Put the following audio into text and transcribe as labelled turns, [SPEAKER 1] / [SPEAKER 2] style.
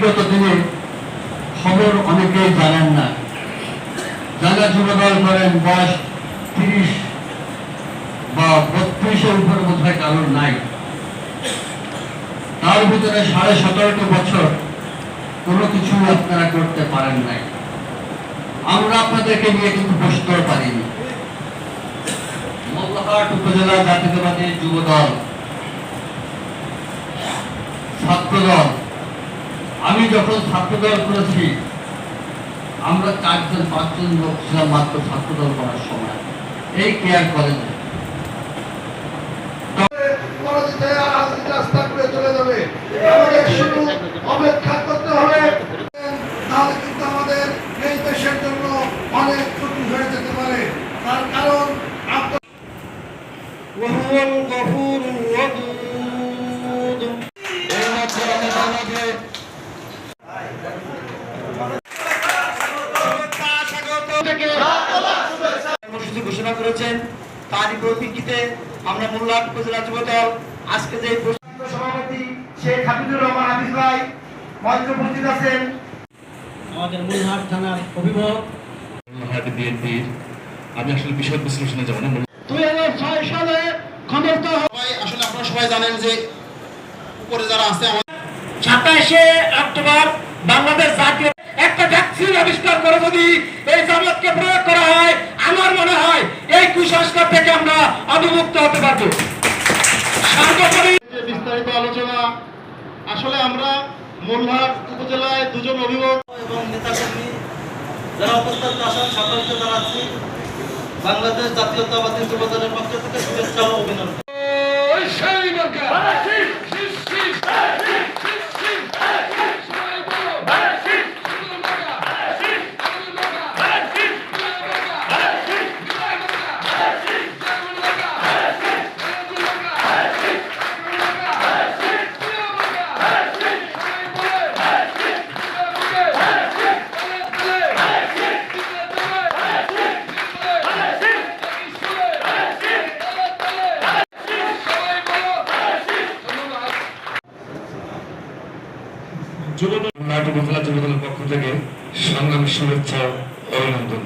[SPEAKER 1] বিগত দিনে খবর অনেকেই জানেন না। যারা যুবদল করেন, বয়স তিরিশ বা বত্রিশের উপরে বোধহয় কারোর নাই। তার ভিতরে সাড়ে সতেরোটি বছর কোনো কিছু আপনারা করতে পারেন নাই। আমরা আপনাদেরকে নিয়ে কিন্তু বসতেও পারিনি। মোল্লাহাট উপজেলা জাতীয়তাবাদী যুব দল ছাত্রদল আমি যখন ছাত্রদল করেছি, আমরা চারজন, পাঁচজন লোক ছিলাম মাত্র ছাত্রদল করার সময়। এই কেয়ার কলেজে।
[SPEAKER 2] পরাজিত আর রাজনীতি রাস্তা করে চলে যাবে আমাদের শুধু অপেক্ষা করতে হবে তাহলে কিন্তু আমাদের এই দেশের জন্য অনেক ক্ষতি হয়ে যেতে পারে। তার কারণ
[SPEAKER 1] কর্মসূচি ঘোষণা করেছেন। তারই পরিপ্রেক্ষিতে আমরা মোল্লাহাট উপজেলা যুবদল আজকে যে
[SPEAKER 2] সভাপতি শেখ হাফিজুর রহমান হাফিজ ভাই মঞ্চে উপস্থিত আছেন।
[SPEAKER 3] আমাদের মূলহাট থানার অভিভাবক।
[SPEAKER 4] হাতে বিএনপির আমি আসলে বিষয় বিশ্লেষণে যাব না
[SPEAKER 3] দুই হাজার ছয় সালে ক্ষমতা
[SPEAKER 4] সবাই আসলে আপনারা সবাই জানেন যে উপরে যারা আছে আমাদের
[SPEAKER 3] সাতাশে অক্টোবর বাংলাদেশ জাতীয় আমরা হতে পারবে।
[SPEAKER 4] বিস্তারিত আলোচনা আসলে আমরা মোল্লাহাট উপজেলায় দুজন অভিভাবক
[SPEAKER 5] এবং নেতাকর্মী যারা উপস্থিত আছেন সকলকে জানাচ্ছি বাংলাদেশ জাতীয়তাবাদী যুব দলের পক্ষ থেকে শুভেচ্ছা ও অভিনন্দন।
[SPEAKER 4] যুবদল নাটক উপজেলা যুবদলের পক্ষ থেকে সংগ্রাম শুভেচ্ছা অভিনন্দন।